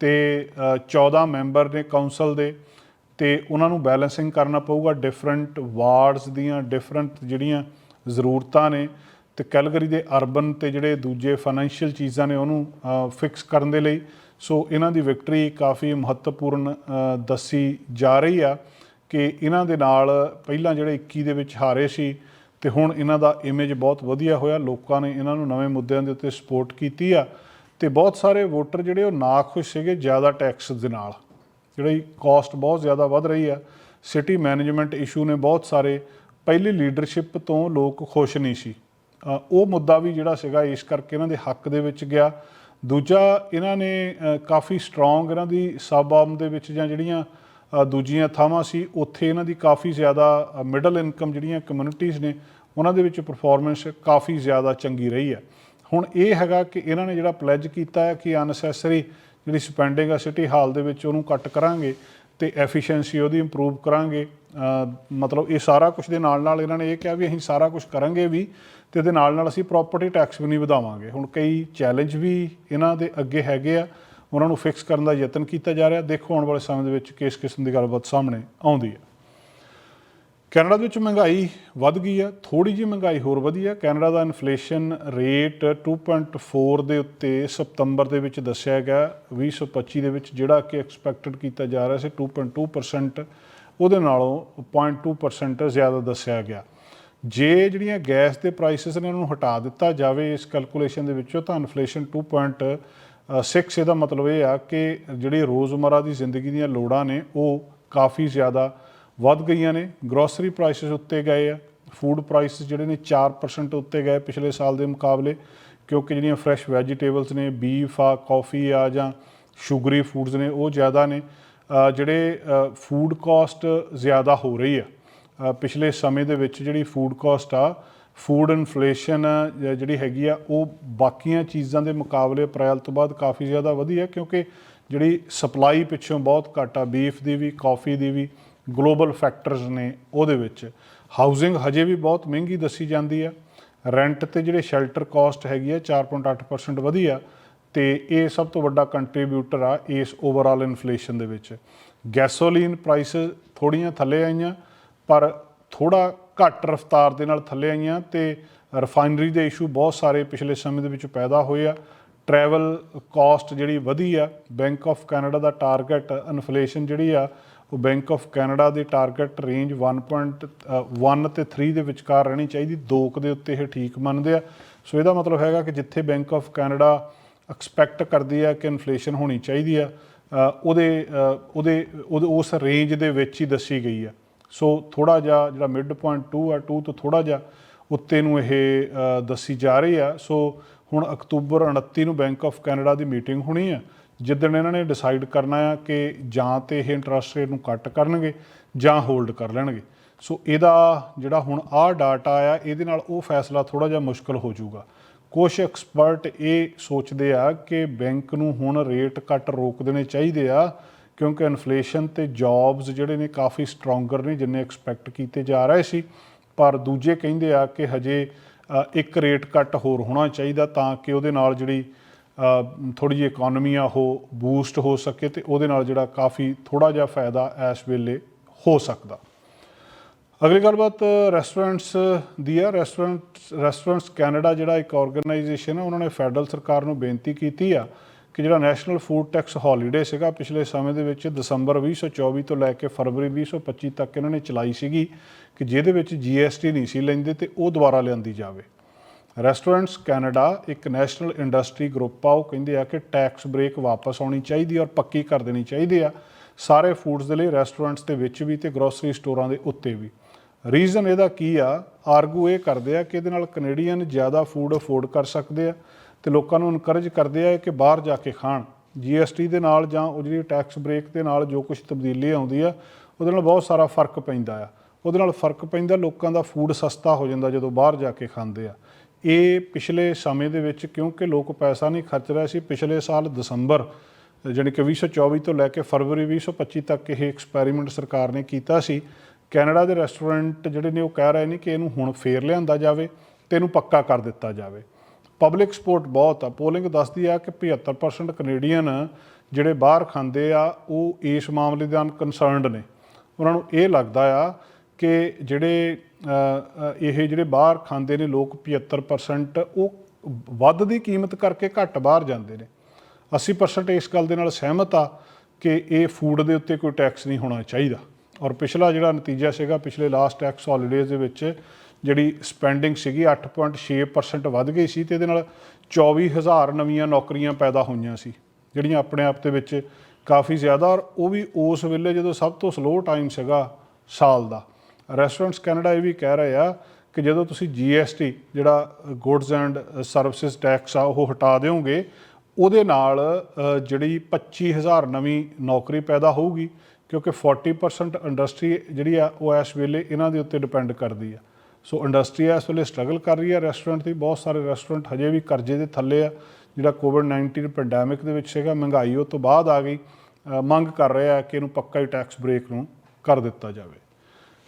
ਤੇ ਅ, 14 ਮੈਂਬਰ ਨੇ ਕਾਉਂਸਲ ਦੇ ਤੇ ਉਹਨਾਂ ਨੂੰ ਬੈਲੈਂਸਿੰਗ ਕਰਨਾ ਪਊਗਾ ਡਿਫਰੈਂਟ ਵਾਰਡਸ ਦੀਆਂ ਡਿਫਰੈਂਟ ਜਿਹੜੀਆਂ ਜ਼ਰੂਰਤਾਂ ਨੇ ਤੇ ਕੈਲਗਰੀ ਦੇ ਅਰਬਨ ਤੇ ਜਿਹੜੇ ਦੂਜੇ ਫਾਈਨੈਂਸ਼ੀਅਲ ਚੀਜ਼ਾਂ ਨੇ ਉਹਨੂੰ ਫਿਕਸ ਕਰਨ ਦੇ ਲਈ। ਸੋ ਇਹਨਾਂ ਦੀ ਵਿਕਟਰੀ ਕਾਫੀ ਮਹੱਤਵਪੂਰਨ ਦੱਸੀ ਜਾ ਰਹੀ ਆ ਕਿ ਇਹਨਾਂ ਦੇ ਨਾਲ ਪਹਿਲਾਂ ਜਿਹੜੇ 21 ਦੇ ਵਿੱਚ ਹਾਰੇ ਸੀ ਤੇ ਹੁਣ ਇਹਨਾਂ ਦਾ ਇਮੇਜ ਬਹੁਤ ਵਧੀਆ ਹੋਇਆ। ਲੋਕਾਂ ਨੇ ਇਹਨਾਂ ਨੂੰ ਨਵੇਂ ਮੁੱਦਿਆਂ ਦੇ ਉੱਤੇ ਸਪੋਰਟ ਕੀਤੀ ਆ ਤੇ ਬਹੁਤ ਸਾਰੇ ਵੋਟਰ ਜਿਹੜੇ ਉਹ ਨਾਖੁਸ਼ ਸੀਗੇ ਜ਼ਿਆਦਾ ਟੈਕਸ ਦੇ ਨਾਲ। ਜਿਹੜੀ ਕਾਸਟ ਬਹੁਤ ਜ਼ਿਆਦਾ ਵੱਧ ਰਹੀ ਆ। ਸਿਟੀ ਮੈਨੇਜਮੈਂਟ ਇਸ਼ੂ ਨੇ ਬਹੁਤ ਸਾਰੇ ਪਹਿਲੀ ਲੀਡਰਸ਼ਿਪ ਤੋਂ ਲੋਕ ਖੁਸ਼ ਨਹੀਂ ਸੀ। ਉਹ ਮੁੱਦਾ ਵੀ ਜਿਹੜਾ ਸੀਗਾ, ਇਸ ਕਰਕੇ ਇਹਨਾਂ ਦੇ ਹੱਕ ਦੇ ਵਿੱਚ ਗਿਆ। ਦੂਜਾ, ਇਹਨਾਂ ਨੇ ਕਾਫੀ ਸਟਰੋਂਗ ਇਹਨਾਂ ਦੀ ਸਬ ਆਰਮ ਦੇ ਵਿੱਚ ਜਾਂ ਜਿਹੜੀਆਂ ਦੂਜੀਆਂ ਥਾਵਾਂ ਸੀ, ਉੱਥੇ ਇਹਨਾਂ ਦੀ ਕਾਫੀ ਜ਼ਿਆਦਾ ਮਿਡਲ ਇਨਕਮ ਜਿਹੜੀਆਂ ਕਮਿਊਨਿਟੀਜ਼ ਨੇ, ਉਹਨਾਂ ਦੇ ਵਿੱਚ ਪਰਫਾਰਮੈਂਸ ਕਾਫੀ ਜ਼ਿਆਦਾ ਚੰਗੀ ਰਹੀ ਹੈ। ਹੁਣ ਇਹ ਹੈਗਾ ਕਿ ਇਹਨਾਂ ਨੇ ਜਿਹੜਾ ਪਲੈਜ ਕੀਤਾ ਹੈ ਕਿ ਅਨਸੈਸਰੀ ਜਿਹੜੀ ਸਪੈਂਡਿੰਗ ਆ ਸਿਟੀ ਹਾਲ ਦੇ ਵਿੱਚ ਉਹਨੂੰ ਕੱਟ ਕਰਾਂਗੇ ਤੇ ਐਫੀਸ਼ੀਐਂਸੀ ਉਹਦੀ ਇੰਪਰੂਵ ਕਰਾਂਗੇ ਮਤਲਬ ਇਹ ਸਾਰਾ ਕੁਝ ਦੇ ਨਾਲ ਨਾਲ ਇਹਨਾਂ ਨੇ ਇਹ ਕਿਹਾ ਵੀ ਅਸੀਂ ਸਾਰਾ ਕੁਝ ਕਰਾਂਗੇ ਵੀ ਤੇ ਇਹਦੇ ਨਾਲ ਨਾਲ ਅਸੀਂ ਪ੍ਰਾਪਰਟੀ ਟੈਕਸ ਵੀ ਨਹੀਂ ਵਧਾਵਾਂਗੇ। ਹੁਣ ਕਈ ਚੈਲੰਜ ਵੀ ਇਹਨਾਂ ਦੇ ਅੱਗੇ ਹੈਗੇ ਆ, ਉਹਨਾਂ ਨੂੰ ਫਿਕਸ ਕਰਨ ਦਾ ਯਤਨ ਕੀਤਾ ਜਾ ਰਿਹਾ। ਦੇਖੋ ਆਉਣ ਵਾਲੇ ਸਮੇਂ ਦੇ ਵਿੱਚ ਕਿਸ ਕਿਸਮ ਦੀ ਗੱਲਬਾਤ ਸਾਹਮਣੇ ਆਉਂਦੀ ਹੈ। ਕੈਨੇਡਾ ਦੇ ਵਿੱਚ ਮਹਿੰਗਾਈ ਵੱਧ ਗਈ ਹੈ ਥੋੜੀ ਜਿਹੀ ਮਹਿੰਗਾਈ ਹੋਰ ਵਧੀ ਆ ਕੈਨੇਡਾ ਦਾ ਇਨਫਲੇਸ਼ਨ ਰੇਟ 2.4 ਦੇ ਉੱਤੇ ਸਤੰਬਰ ਦੇ ਵਿੱਚ ਦੱਸਿਆ ਗਿਆ 2025 ਦੇ ਵਿੱਚ ਜਿਹੜਾ ਕਿ ਐਕਸਪੈਕਟਡ ਕੀਤਾ ਜਾ ਰਿਹਾ ਸੀ 2.2% ਉਹਦੇ ਨਾਲੋਂ 0.2% ਜ਼ਿਆਦਾ ਦੱਸਿਆ ਗਿਆ। ਜੇ ਜਿਹੜੀਆਂ ਗੈਸ ਦੇ ਪ੍ਰਾਈਸਸ ਨੇ ਉਹਨਾਂ ਨੂੰ ਹਟਾ ਦਿੱਤਾ ਜਾਵੇ ਇਸ ਕੈਲਕੂਲੇਸ਼ਨ ਦੇ ਵਿੱਚੋਂ, ਤਾਂ ਇਨਫਲੇਸ਼ਨ 2.6 ਇਹਦਾ ਮਤਲਬ ਇਹ ਆ ਕਿ ਜਿਹੜੀ ਰੋਜ਼ਮਰਾ ਦੀ ਜ਼ਿੰਦਗੀ ਦੀਆਂ ਲੋੜਾਂ ਨੇ, ਉਹ ਕਾਫੀ ਜ਼ਿਆਦਾ ਵੱਧ ਗਈਆਂ ਨੇ। ਗਰੋਸਰੀ ਪ੍ਰਾਈਸਸ ਉੱਤੇ ਗਏ ਆ। ਫੂਡ ਪ੍ਰਾਈਸਸ ਜਿਹੜੇ ਨੇ 4% ਉੱਤੇ ਗਏ ਪਿਛਲੇ ਸਾਲ ਦੇ ਮੁਕਾਬਲੇ, ਕਿਉਂਕਿ ਜਿਹੜੀਆਂ ਫਰੈਸ਼ ਵੈਜੀਟੇਬਲਸ ਨੇ ਬੀਫ ਆ ਕਾਫੀ ਆ ਜਾਂ ਸ਼ੂਗਰੀ ਫੂਡਸ ਨੇ, ਉਹ ਜ਼ਿਆਦਾ ਨੇ। ਜਿਹੜੇ ਫੂਡ ਕਾਸਟ ਜ਼ਿਆਦਾ ਹੋ ਰਹੀ ਆ। ਪਿਛਲੇ ਸਮੇਂ ਦੇ ਵਿੱਚ ਜਿਹੜੀ ਫੂਡ ਕਾਸਟ ਆ ਫੂਡ ਇਨਫਲੇਸ਼ਨ ਜਿਹੜੀ ਹੈਗੀ ਆ, ਉਹ ਬਾਕੀਆਂ ਚੀਜ਼ਾਂ ਦੇ ਮੁਕਾਬਲੇ ਅਪ੍ਰੈਲ ਤੋਂ ਬਾਅਦ ਕਾਫੀ ਜ਼ਿਆਦਾ ਵਧੀ ਹੈ ਕਿਉਂਕਿ ਜਿਹੜੀ ਸਪਲਾਈ ਪਿੱਛੋਂ ਬਹੁਤ ਘੱਟ ਆ। ਬੀਫ ਦੀ ਵੀ ਕਾਫੀ ਦੀ ਵੀ ਗਲੋਬਲ ਫੈਕਟਰਸ ਨੇ ਉਹਦੇ ਵਿੱਚ। ਹਾਊਸਿੰਗ ਹਜੇ ਵੀ ਬਹੁਤ ਮਹਿੰਗੀ ਦੱਸੀ ਜਾਂਦੀ ਆ ਰੈਂਟ ਤੇ ਜਿਹੜੇ ਸ਼ੈਲਟਰ ਕਾਸਟ ਹੈਗੀ ਆ 4.8% ਵਧੀ ਆ ਤੇ ਇਹ ਸਭ ਤੋਂ ਵੱਡਾ ਕੰਟਰੀਬਿਊਟਰ ਆ ਇਸ ਓਵਰਆਲ ਇਨਫਲੇਸ਼ਨ ਦੇ ਵਿੱਚ। ਗੈਸੋਲੀਨ ਪ੍ਰਾਈਸਸ ਥੋੜੀਆਂ ਥੱਲੇ ਆਈਆਂ, ਪਰ ਥੋੜਾ ਘੱਟ ਰਫ਼ਤਾਰ ਦੇ ਨਾਲ ਥੱਲੇ ਆਈਆਂ ਤੇ ਰਿਫਾਈਨਰੀ ਦੇ ਇਸ਼ੂ ਬਹੁਤ ਸਾਰੇ ਪਿਛਲੇ ਸਮੇਂ ਦੇ ਵਿੱਚ ਪੈਦਾ ਹੋਏ ਆ। ਟਰੈਵਲ ਕਾਸਟ ਜਿਹੜੀ ਵਧੀ ਆ ਬੈਂਕ ਆਫ ਕੈਨੇਡਾ ਦਾ ਟਾਰਗੇਟ ਇਨਫਲੇਸ਼ਨ ਜਿਹੜੀ ਆ ਉਹ ਬੈਂਕ ਆਫ ਕੈਨੇਡਾ ਦੀ ਟਾਰਗੇਟ ਰੇਂਜ 1.1 ਤੇ 3 ਦੇ ਵਿਚਕਾਰ ਰਹਿਣੀ ਚਾਹੀਦੀ 2 ਕੁ ਦੇ ਉੱਤੇ ਇਹ ਠੀਕ ਮੰਨਦੇ ਆ। ਸੋ ਇਹਦਾ ਮਤਲਬ ਹੈਗਾ ਕਿ ਜਿੱਥੇ ਬੈਂਕ ਆਫ ਕੈਨੇਡਾ ਐਕਸਪੈਕਟ ਕਰਦੀ ਆ ਕਿ ਇਨਫਲੇਸ਼ਨ ਹੋਣੀ ਚਾਹੀਦੀ ਆ ਉਹਦੇ ਉਹਦੇ ਉਹਦੇ, ਉਸ ਰੇਂਜ ਦੇ ਵਿੱਚ ਹੀ ਦੱਸੀ ਗਈ ਆ। ਸੋ ਥੋੜਾ ਜਿਹਾ ਜਿਹੜਾ ਮਿਡ ਪੁਆਇੰਟ 2 ਆ 2 ਤੋਂ ਥੋੜਾ ਜਿਹਾ ਉੱਤੇ ਨੂੰ ਇਹ ਦੱਸੀ ਜਾ ਰਹੀ ਆ। ਸੋ ਹੁਣ ਅਕਤੂਬਰ 29 ਨੂੰ ਬੈਂਕ ਆਫ ਕੈਨੇਡਾ ਦੀ ਮੀਟਿੰਗ ਹੋਣੀ ਆ। ਜਿੱਦਣ ਇਹਨਾਂ ਨੇ ਡਿਸਾਈਡ ਕਰਨਾ ਆ ਕਿ ਜਾਂ ਤੇ ਇਹ ਇੰਟਰਸਟ ਰੇਟ ਨੂੰ ਕੱਟ ਕਰਨਗੇ ਜਾਂ ਹੋਲਡ ਕਰ ਲੈਣਗੇ। ਸੋ ਇਹਦਾ ਜਿਹੜਾ ਹੁਣ ਆਹ ਡਾਟਾ ਆ, ਇਹਦੇ ਨਾਲ ਉਹ ਫੈਸਲਾ ਥੋੜਾ ਜਿਹਾ ਮੁਸ਼ਕਲ ਹੋ ਜਾਊਗਾ। ਕੁਝ ਐਕਸਪਰਟ ਇਹ ਸੋਚਦੇ ਆ ਕਿ ਬੈਂਕ ਨੂੰ ਹੁਣ ਰੇਟ ਕੱਟ ਰੋਕ ਦੇਣੇ ਚਾਹੀਦੇ ਆ, ਕਿਉਂਕਿ ਇਨਫਲੇਸ਼ਨ ਤੇ ਜੌਬਸ ਜਿਹੜੇ ਨੇ ਕਾਫੀ ਸਟਰੋਂਗਰ ਨੇ ਜਿੰਨੇ ਐਕਸਪੈਕਟ ਕੀਤੇ ਜਾ ਰਹੇ ਸੀ। ਪਰ ਦੂਜੇ ਕਹਿੰਦੇ ਆ ਕਿ ਹਜੇ ਇੱਕ ਰੇਟ ਕੱਟ ਹੋਰ ਹੋਣਾ ਚਾਹੀਦਾ ਤਾਂ ਕਿ ਉਹਦੇ ਨਾਲ ਜਿਹੜੀ ਥੋੜੀ ਜਿਹੀ ਇਕਨੋਮੀ ਆ, ਉਹ ਬੂਸਟ ਹੋ ਸਕੇ ਤੇ ਉਹਦੇ ਨਾਲ ਜਿਹੜਾ ਕਾਫੀ ਥੋੜਾ ਜਿਹਾ ਫਾਇਦਾ ਇਸ ਵੇਲੇ ਹੋ ਸਕਦਾ। ਅਗਲੀ ਗੱਲਬਾਤ ਰੈਸਟੋਰੈਂਟਸ ਦੀ ਆ। ਰੈਸਟੋਰੈਂਟਸ ਰੈਸਟੋਰੈਂਟਸ ਕੈਨੇਡਾ ਜਿਹੜਾ ਇੱਕ ਆਰਗੇਨਾਈਜੇਸ਼ਨ ਹੈ ਉਹਨਾਂ ਨੇ ਫੈਡਰਲ ਸਰਕਾਰ ਨੂੰ ਬੇਨਤੀ ਕੀਤੀ ਆ ਕਿ ਜਿਹੜਾ ਨੈਸ਼ਨਲ ਫੂਡ ਟੈਕਸ ਹੌਲੀਡੇ ਸੀਗਾ, ਪਿਛਲੇ ਸਮੇਂ ਦੇ ਵਿੱਚ ਦਸੰਬਰ 2024 ਤੋਂ ਲੈ ਕੇ ਫਰਵਰੀ 2025 ਤੱਕ ਇਹਨਾਂ ਨੇ ਚਲਾਈ ਸੀਗੀ ਕਿ ਜਿਹਦੇ ਵਿੱਚ GST ਨਹੀਂ ਸੀ ਲੈਂਦੇ ਤੇ ਉਹ ਦੁਬਾਰਾ ਲਿਆਂਦੀ ਜਾਵੇ। ਰੈਸਟੋਰੈਂਟਸ ਕੈਨੇਡਾ ਇੱਕ ਨੈਸ਼ਨਲ ਇੰਡਸਟਰੀ ਗਰੁੱਪ ਆ, ਉਹ ਕਹਿੰਦੇ ਆ ਕਿ ਟੈਕਸ ਬ੍ਰੇਕ ਵਾਪਸ ਆਉਣੀ ਚਾਹੀਦੀ ਔਰ ਪੱਕੀ ਕਰ ਦੇਣੀ ਚਾਹੀਦੀ ਆ। ਸਾਰੇ ਫੂਡਸ ਦੇ ਲਈ ਰੈਸਟੋਰੈਂਟਸ ਦੇ ਵਿੱਚ ਵੀ ਤੇ ਗਰੋਸਰੀ ਸਟੋਰਾਂ ਦੇ ਉੱਤੇ ਵੀ। ਰੀਜ਼ਨ ਇਹਦਾ ਕੀ ਆ? ਆਰਗੂ ਇਹ ਕਰਦੇ ਆ ਕਿ ਇਹਦੇ ਨਾਲ ਕੈਨੇਡੀਅਨ ਜ਼ਿਆਦਾ ਫੂਡ ਅਫੋਰਡ ਕਰ ਸਕਦੇ ਆ ਤੇ ਲੋਕਾਂ ਨੂੰ ਇਨਕਰੇਜ ਕਰਦੇ ਆ ਕਿ ਬਾਹਰ ਜਾ ਕੇ ਖਾਣ। GST ਦੇ ਨਾਲ ਜਾਂ ਉਹ ਜਿਹੜੀ ਟੈਕਸ ਬ੍ਰੇਕ ਦੇ ਨਾਲ ਜੋ ਕੁਝ ਤਬਦੀਲੀ ਆਉਂਦੀ ਆ, ਉਹਦੇ ਨਾਲ ਬਹੁਤ ਸਾਰਾ ਫ਼ਰਕ ਪੈਂਦਾ ਆ। ਉਹਦੇ ਨਾਲ ਫ਼ਰਕ ਪੈਂਦਾ ਲੋਕਾਂ ਦਾ ਫੂਡ ਸਸਤਾ ਹੋ ਜਾਂਦਾ ਜਦੋਂ ਬਾਹਰ ਜਾ ਕੇ ਖਾਂਦੇ ਆ। ਇਹ ਪਿਛਲੇ ਸਮੇਂ ਦੇ ਵਿੱਚ ਕਿਉਂਕਿ ਲੋਕ ਪੈਸਾ ਨਹੀਂ ਖਰਚ ਰਹੇ ਸੀ, ਪਿਛਲੇ ਸਾਲ ਦਸੰਬਰ, ਜਾਣੀ ਕਿ 2024 ਤੋਂ ਲੈ ਕੇ ਫਰਵਰੀ 2025 ਤੱਕ ਇਹ ਐਕਸਪੈਰੀਮੈਂਟ ਸਰਕਾਰ ਨੇ ਕੀਤਾ ਸੀ। ਕੈਨੇਡਾ ਦੇ ਰੈਸਟੋਰੈਂਟ ਜਿਹੜੇ ਨੇ ਉਹ ਕਹਿ ਰਹੇ ਨੇ ਕਿ ਇਹਨੂੰ ਹੁਣ ਫੇਰ ਲਿਆਂਦਾ ਜਾਵੇ ਤੇ ਇਹਨੂੰ ਪੱਕਾ ਕਰ ਦਿੱਤਾ ਜਾਵੇ। ਪਬਲਿਕ ਸਪੋਰਟ ਬਹੁਤ ਆ। ਪੋਲਿੰਗ ਦੱਸਦੀ ਆ ਕਿ 75% ਕੈਨੇਡੀਅਨ ਜਿਹੜੇ ਬਾਹਰ ਖਾਂਦੇ ਆ, ਉਹ ਇਸ ਮਾਮਲੇ ਦੇ ਨਾਲ ਕੰਸਰਨਡ ਨੇ। ਉਹਨਾਂ ਨੂੰ ਇਹ ਲੱਗਦਾ ਆ ਕਿ ਜਿਹੜੇ ਇਹ ਜਿਹੜੇ ਬਾਹਰ ਖਾਂਦੇ ਨੇ ਲੋਕ 75% ਉਹ ਵੱਧ ਦੀ ਕੀਮਤ ਕਰਕੇ ਘੱਟ ਬਾਹਰ ਜਾਂਦੇ ਨੇ। 80% ਇਸ ਗੱਲ ਦੇ ਨਾਲ ਸਹਿਮਤ ਆ ਕਿ ਇਹ ਫੂਡ ਦੇ ਉੱਤੇ ਕੋਈ ਟੈਕਸ ਨਹੀਂ ਹੋਣਾ ਚਾਹੀਦਾ। ਔਰ ਪਿਛਲਾ ਜਿਹੜਾ ਨਤੀਜਾ ਸੀਗਾ, ਪਿਛਲੇ ਲਾਸਟ ਟੈਕਸ ਹੌਲੀਡੇਜ਼ ਦੇ ਵਿੱਚ, ਜਿਹੜੀ ਸਪੈਂਡਿੰਗ ਸੀਗੀ 8.6% ਵੱਧ ਗਈ ਸੀ ਤੇ ਇਹਦੇ ਨਾਲ 24000 ਨਵੀਆਂ ਨੌਕਰੀਆਂ ਪੈਦਾ ਹੋਈਆਂ ਸੀ, ਜਿਹੜੀਆਂ ਆਪਣੇ ਆਪ ਦੇ ਵਿੱਚ ਕਾਫੀ ਜ਼ਿਆਦਾ। ਔਰ ਉਹ ਵੀ ਉਸ ਵੇਲੇ ਜਦੋਂ ਸਭ ਤੋਂ ਸਲੋ ਟਾਈਮ ਸੀਗਾ ਸਾਲ ਦਾ ਰੈਸਟੋਰੈਂਟਸ ਕੈਨੇਡਾ ਇਹ ਵੀ ਕਹਿ ਰਹੇ ਆ ਕਿ ਜਦੋਂ ਤੁਸੀਂ GST ਜਿਹੜਾ ਗੁੱਡਸ ਐਂਡ ਸਰਵਿਸਿਜ਼ ਟੈਕਸ ਆ ਉਹ ਹਟਾ ਦਿਓਗੇ ਉਹਦੇ ਨਾਲ ਅ, ਜਿਹੜੀ 25000 ਨਵੀਂ ਨੌਕਰੀ ਪੈਦਾ ਹੋਊਗੀ ਕਿਉਂਕਿ 40% ਇੰਡਸਟਰੀ ਜਿਹੜੀ ਆ ਉਹ ਇਸ ਵੇਲੇ ਇਹਨਾਂ ਦੇ ਉੱਤੇ ਡਿਪੈਂਡ ਕਰਦੀ ਆ। ਸੋ ਇੰਡਸਟਰੀ ਇਸ ਵੇਲੇ ਸਟਰਗਲ ਕਰ ਰਹੀ ਹੈ ਰੈਸਟੋਰੈਂਟ ਦੀ ਬਹੁਤ ਸਾਰੇ ਰੈਸਟੋਰੈਂਟ ਹਜੇ ਵੀ ਕਰਜ਼ੇ ਦੇ ਥੱਲੇ ਆ ਜਿਹੜਾ ਕੋਵਿਡ-19 ਪੈਂਡੈਮਿਕ ਦੇ ਵਿੱਚ ਸੀਗਾ ਮਹਿੰਗਾਈ ਉਹ ਤੋਂ ਬਾਅਦ ਆ ਗਈ ਮੰਗ ਕਰ ਰਿਹਾ ਕਿ ਇਹਨੂੰ ਪੱਕਾ ਹੀ ਟੈਕਸ ਬ੍ਰੇਕ ਨੂੰ ਕਰ ਦਿੱਤਾ ਜਾਵੇ।